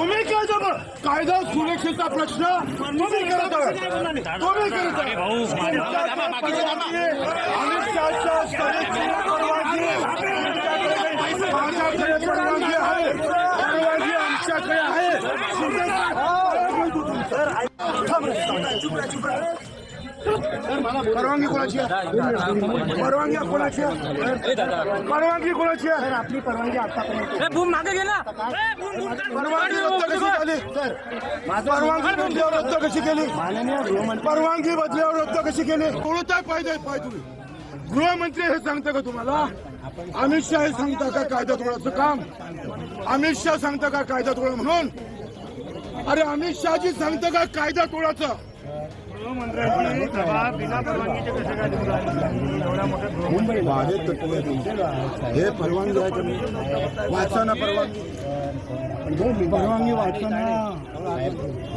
कायदा सुरक्षेचा प्रश्न तुम्ही करत तुम्ही करत परवानगी आहे. अमित शहाच्या सभेची परवानगी आहे. माझ्याकडे परवानगी आहे परवानगी आमच्याकडे आहे परवानगी कोणाची आहे परवानगी कोणाची आहे परवानगी कोणाची आहे आपली परवानगी आतापर्यंत भूम मागे गेला परवानगी झाली परवानगी बदल्यावर रद्द कशी केली? परवानगी बदल्यावर रद्द कशी केली? कोणता फायदा पाय तुम्ही? गृहमंत्री हे सांगता का तुम्हाला? अमित शहा हे सांगता का कायदा तोडाचं काम? अमित शहा सांगता का कायदा तोडा म्हणून? अरे अमित शहाजी सांगतं का कायदा तोडाचं गृहमंत्र्यांची सभा बिना परवानगीचे कसे काय निवडून आली? एवढ्या मोठ्या गृहमंत्री माझे तत्व आहे तुमचे हे परवानगी आहे तुम्ही वाचा ना परवानगी. परवानगी वाचा ना.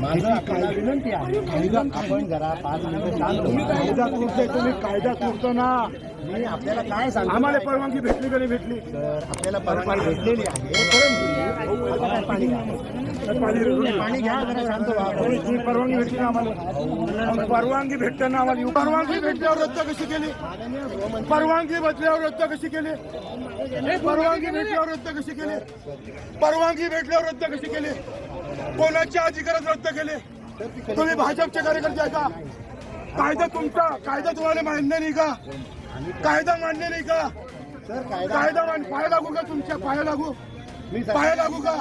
माझं काय विनंती आहे. कायदा आपण जरा पाच मिनिटं. कायदा तोडताय तुम्ही कायदा तोडतो ना. आपल्याला काय सांगतो आम्हाला परवानगी भेटली का नाही भेटली? तर आपल्याला परवानगी भेटलेली आहे. परंतु आता काय पाणी घ्या. पाणी घ्या जरा शांत व्हा. तुम्ही परवानगी भेटली ना आम्हाला. परवानगी भेटताना आम्हाला येऊ- परवानगी भेटल्यावर रद्द कशी केली? परवानगी बदल्यावर रद्द कशी केली? परवानगी भेटल्यावर रद्द कशी केली? परवानगी भेटल्यावर रद्द कशी केली? कोणाच्या अधिकारात रद्द केले? तुम्ही भाजपचे कार्यकर्ते आहे का? कायदा तुमचा कायदा तुम्हाला मान्य नाही का? कायदा मान्य नाही का? सर कायदा कायदा मान पाया लागू का तुमच्या? पाया लागू. मी पाया लागू का?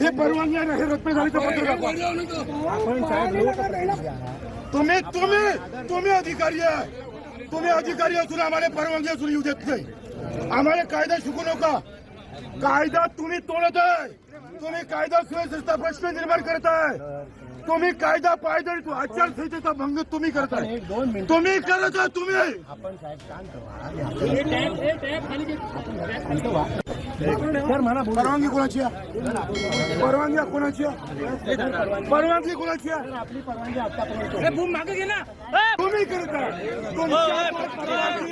हे परवानगी हे रद्द आहात तुम्ही तुम्ही तुम्ही अधिकारी आहे. तुम्ही अधिकारी असून आम्हाला परवानगी असून येऊ देत नाही. आम्हाला कायदा शिकू नका. कायदा तुम्ही तोडत आहे. तुम्ही कायदा सुव्यवस्थेचा प्रश्न निर्माण करत आहे. तुम्ही कायदा पायदळी आचारसंहितेचा भंग तुम्ही करताय तुम्ही करत आहे तुम्ही आपण साहेब शांत व्हा शांत व्हा सर मला बोलू परवानगी कोणाची परवानगी कोणाची परवानगी कोणाची आहे आपली परवानगी आतापर्यंत भूम मागे गेला तुम्ही करत तुमच्या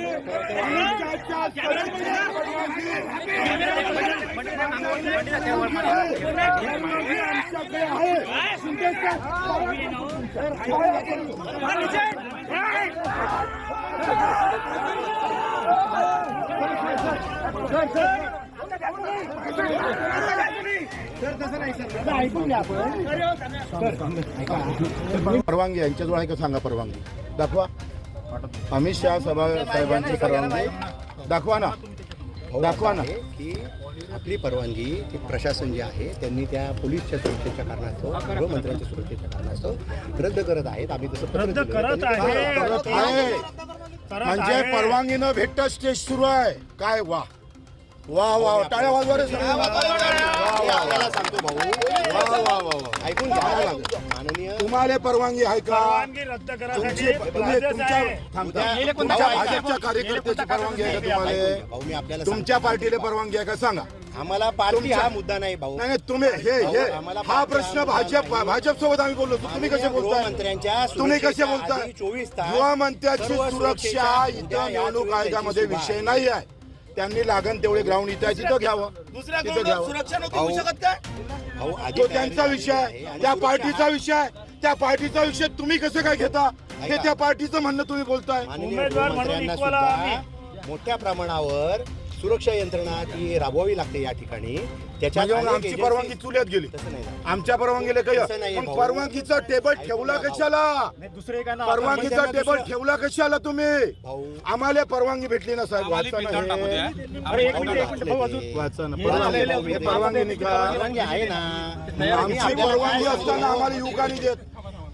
परवानगी यांच्याजवळ आहे का सांगा परवानगी? दाखवा. अमित शहा सभा साहेबांची परवानगी. दाखवा ना. दाखवा ना. की आपली परवानगी ती प्रशासन जे आहे त्यांनी त्या पोलीसच्या सुरक्षेच्या कारणास्तव गृहमंत्र्यांच्या सुरक्षेच्या कारणास्तव रद्द करत आहेत. आम्ही तसं रद्द. करत आहे म्हणजे परवानगी न भेटता स्टेज सुरू आहे. काय वा. वा वा टाळ्या वाजवा रे सगळे. वा, वा, वा, मी वा. आपल्याला सांगतो भाऊ. वा, वा, वा, वा. ऐकून घ्या माननीय तुम्हाला परवानगी आहे का? परवानगी रद्द तुमची तुम्ही तुमच्या थांबता. तुमच्या भाजपच्या कार्यकर्त्याची परवानगी आहे का तुम्हाला? भाऊ मी आपल्याला तुमच्या पार्टीला परवानगी आहे का? सांगा. आम्हाला पार्टी हा मुद्दा नाही भाऊ. नाही नाही तुम्ही हे हे हा प्रश्न भाजप भाजप सोबत आम्ही बोललो तुम्ही कसे बोलताय? गृहमंत्र्यांच्या तुम्ही कसे बोलताय? आधी चोवीस तास गृहमंत्र्याची सर्व सुरक्षा सुरक्षेच्या इथं या निवडणूक आयोगामध्ये विषय. नाही आहे त्यांनी लागण तेवढे ग्राउंड इथं आहे तिथं घ्यावं. दुसऱ्या तिथं ग्राउंडवर घ्यावं. सुरक्षा नव्हती भाऊ, होऊ शकत काय? भाऊ आधी तो त्यांचा विषय आहे. आहे. आणि त्या पार्टीचा विषय आहे. त्या पार्टीचा विषय तुम्ही कसं काय घेता? हे ऐका. त्या पार्टीचं म्हणणं तुम्ही बोलताय. माननीय उमेदवार म्हणून गृहमंत्र्यांना equal सुद्धा मोठ्या प्रमाणावर सुरक्षा यंत्रणा ती राबवावी लागते या ठिकाणी त्याच्यात म्हणजे मग अनेक आमची परवानगी चुल्यात गेली तसं नाही झालं. आमच्या परवानगीला तसं काही नाहीये भाऊ. परवानगीचा टेबल ठेवला. कशाला दुसरे काय परवानगीचा टेबल ठेवला कशाला तुम्ही आम्हाला परवानगी भेटली ना साहेब वाचा ना. अरे एक मिनिट एक मिनिट भाऊ अजून वाचा ना हे परवानगी आहे. परवानगी नाही का परवानगी आहे ना आमची परवानगी काय असताना? आम्हाला नाही देत